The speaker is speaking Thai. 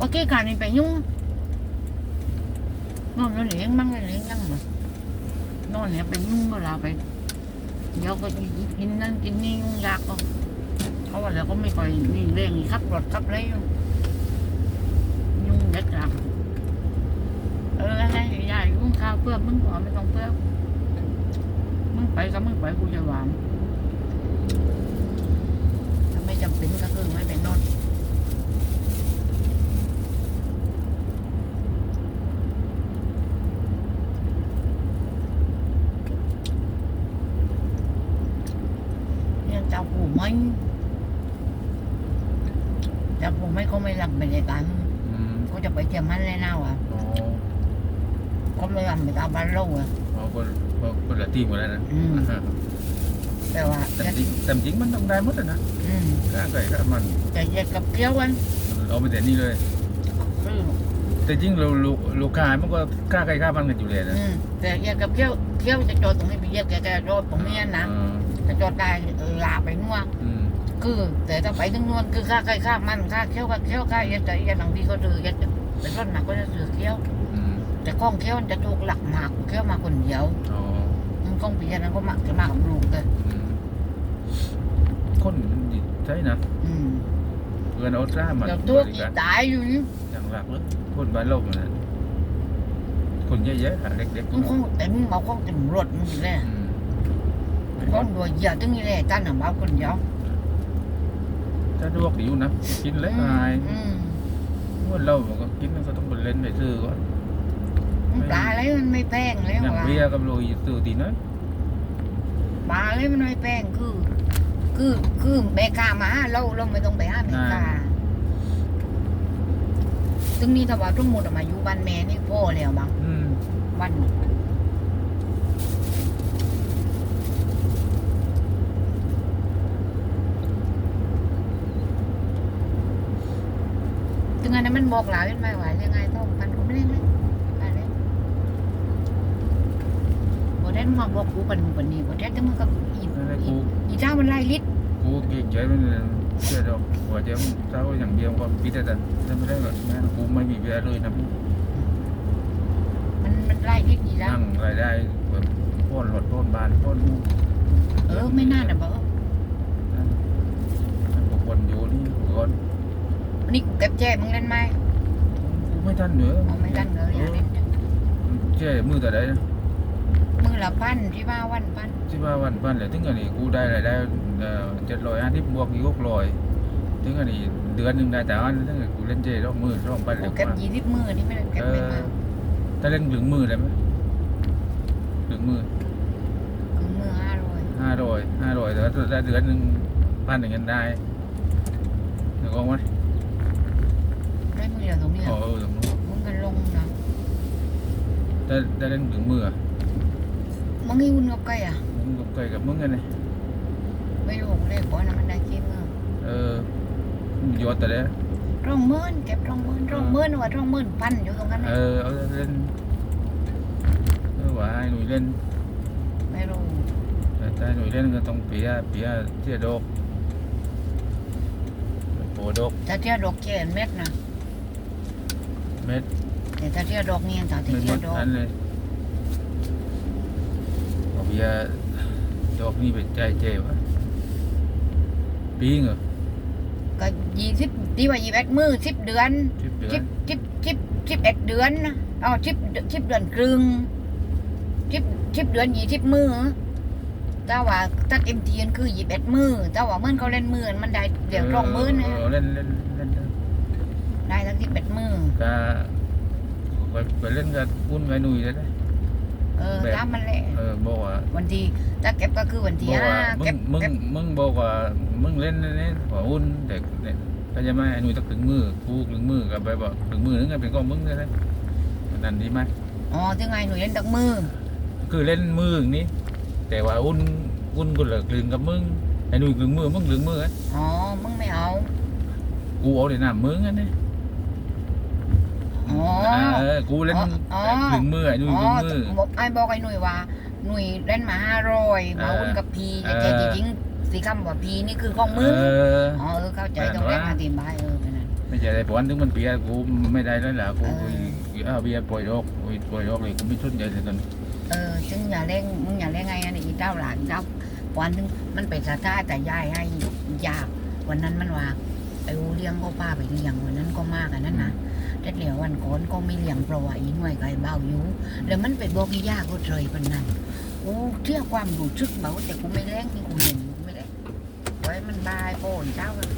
ว่ากี้การนี่ไปยุ่งนอนเลี้ยงมั่งเลยเลี้ยงยังมานอนเนี่ยไปยุ่งเวลาไปเดี๋ยวก็กินนั่นกินนี่ยุ่งยากก็เพราะว่าเราก็ไม่ค่อยมีเร่งขับรถขับอะไรยู่ยุ่งเยัดจังเอออะไรยายยุ่งข้าวเพื่อมึงก่อนไม่ต้องเพื่อมึงไปก็มึงไปกูจะหวานถ้าไม่จำเป็นก็คือไม่เป็นนอนเนี่ย เจ้าปู่ไม่เจ้าปู่ไม่เขาไม่รับไปเลยกันอืมเขาจะไปเจียมมันเลยน่าอะอ๋อเขาไม่รับไปตามบ้านเราอะอ๋อคนคนคนละทีมหมดแล้วนะอืมแต่ว่าแต่จะจริงแต่จริงมันต้องได้หมดอะนะอืมกล้าไก่กล้ามันจะเย็ดกับเกี้ยวกันเอาไปแต่นี่เลย คือแต่จริงเราลูกลูกค้ามันก็กล้าไก่กล้ามันกันอยู่เลยนะอืมแต่เย็ดกับเกี้ยวเกี้ยวจะจอดตรงนี้ไปเย็ดแกจะจอดตรงนี้นะอืม จะจอดได้ลาไปนัวอืมคือ แต่ถ้าไปถึงนวลคือค่าใครค่ามันค่าเคี้ยวค่าเคี้ยวค่าเย็ดแต่เย็ดบางทีเขาซื้อเย็ดเป็นต้นหนักก็จะซื้อเคี้ยว อืมแต่กล้องเคี้ยวมันจะถูกหลักหมากเคี้ยวมาคนเดียวอ๋อมันกล้องปีนั้นก็มักจะมากับลูกเลยอืมคนมันใช่นะอืมเพื่อนเอาจ้ามันเดี๋ยวตัวบริกี่การตายอยู่นี่อย่างหลักเลยคนบ้านโลกมันนะคนเยอะๆหาเด็กๆมันคงเต็มเมาคงเต็มรถมึงเลยอืม ก้อนดัวเหยียดตึงนี่แหละจ้าหนังเบาคนเดียวถ้าดวกดีอยู่นะกินเล็กอายมเมื่อเรามันก็กินมันก็ต้องไปเล่นไปซื้อก่อนมันปลาอะไรมันไม่แพงเลยว่ะเบียกับโรยซื้อตีน้อยปลาเลยมันไม่แพงคือ คือคือเมกามาเราเราไม่ต้องไปห้าเมกาซึ่งนี่ถ้าว่าทั้งหมดอะมาอยู่บ้านแม่นี่พ่อแล้วบางอืมวันถึงอัน้มันบอกหลายเป็นไม่ไหวยังไงต้องพันกูไม่เล่นเลยไปเลยบอได้มาบอกกูปันกูปันนี่บอได้แต่มึงกับอีนั่นแหละอีเจ้ามันไล่ลิดกูเก่งใจมันเชื่อดอกหัวใจมันเจ้าอย่างเดียวก็ปิดแต่แต่ไม่ได้แบบนั้นกูไม่มีเบียร์เลยนะมันมันไล่ลิดอีเจ้านั่งรายได้แบบพ่นรถพ่นบ้านพ่นลูเออไม่น่านะบอก นั่นนั่นกูคนอยู่นี่ก่อน วันนี้กู เก็บแจ้มึงเล่นไหมกูไม่ทันเหนือเอาไม่ดันเลยอย่าเล่นเจ้มือแต่ใดนะมือละพันที่ว่าวันพันที่ว่าวันวันเลยถึงอันนี้กูได้รายได้เจ็ดร้อยห้าสิบบวกอีกหกร้อยถึงอันนี้เดือนหนึ่งได้แต่อันถึงกูเล่นเจ้รอบมือรอบปันกูเล็กเก็บมายี่สิบมือนี่ไม่ได้เก็บไม่มาถ้าเล่นถึงมือได้ไหมถึงมือคือมือห้าร้อยห้าร้อยห้าร้อยแต่ว่าได้เดือนหนึ่งพันหนึ่งเงินได้นึกออกไหม ได้มือเดียวตรงนี้อ๋อเออตรงนู้นมึงกันลงนะได้ได้เล่นถึงมืออะมึงให้วุ่นกับใครอะมึงกับเคยกับมึงกันเลยไม่รู้กูเลยบอกนะมันได้กี่มือเออมึงยอดแต่เด้ร่องหมื่นเก็บร่องหมื่นร่องหมื่นว่าร่องหมื่นพันอยู่ตรงนั้นเออเอาเล่นเออว่าให้หนุ่ยเล่นไม่รู้แต่ถ้าหนุ่ยเล่นก็ต้องเปียเปียเที่ยดอกโปดอกถ้าเที่ยวดอกเจ็ดเม็ดนะ เม็ดแต่ถ้าเที่ยวดอกเนี่ยถ้าเม็ดเที่ยวดอกอันเลยเอาเปียดอกนี่ไปใจเจ็บวะปีเหรอก็ยี่สิบที่ว่ายี่สิบเอ็ดมือสิบเดือนสิบเดือสินบสิบสิบสิบเอ็ดเดือนนะเอาสิบสิบเดือนครึ่งสิบสิบเดือนยี่สิบมือถ้าว่าถ้าเต็มทีนคือยี่สิบเอ็ดมือถ้าว่าเมื่อเขาเล่นมือมันได้เดี๋ยวร่องมือนะเเล่นเล่นเล่นเล่น ได้ทั้งสิบเอ็ดมือก็ไปไปเล่นกับปุ้นไว้หนุ่ยเลยนะเออแบบตามมันแหละเออบอกว่าวันที่ถ้าเก็บก็คือวันที่บอกห้าว่ามึเก็งบมึงเก็บมึงบอกว่ามึงเล่นนี่ว่าอุ่นเด็กเนี่ยก็จะไม่ไอ้หนุ่ยต้องถึงมือกูถึงมือกับไปบอกถึงมือนึงก็เป็นของมึงเลยนะนั่นดีไหมอ๋อถึงไงหนูเล่นตักมือ คือเล่นมืออย่างนี้แต่ว่าอุ่นอุ่นก็เหลือกลืนกับมึงไอ้หนุ่ยกลืนมือมึงกลืนมือไอ้อ๋อมึงไม่เอากูเอาเดี๋ยวน้ำมึงอันนี้ อ๋อ เออกูเล่นอ๋อกลืนมือไอ้หนุ่ยอ๋อกลืนมือ บอกไอ้บอกไอ้หนุ่ยว่าหนุ่ยเล่นมาห้าร้อยมาเอออุ่นกับพีเออแต่จริงสีคำว่าพีนี่คือของเอมึงออ๋อเออเข้าใจตรงแรกอธิบายเออเป็นนั้น ไม่ใช่ได้ผลถึงมันเปียกูไม่ได้แล้วล่ะกูเออ เอาเบียร์ปล่อยโรคโอ้ยปล่อยโรคเลยกูไม่สนใจเลยตอนนี้เออจึงอย่าเล่งมึงอย่าเล่งไงอันนี้อีเจ้าหลานเจ้าวันนึงมันไปสะท้าแต่ยายให้ยากวันนั้นมันว่า ไอ้อูเลี้ยงก็ป้าไปเลี้ยงวันนั้นก็มากอันนั้นนะแต่เดี๋ยววันก่อนก็ไม่เลี้ยงเพราะว่าอีหน่วยไก่เบาอยู่แล้วมันไปบอกอียาก็เฉยเป็นนั้นโอ้เที่ยความรู้สึกเบาแต่กูไม่เล่งนี่กูเห็นกูไม่เล่งไว้มันบายโป้นเจ้ากัน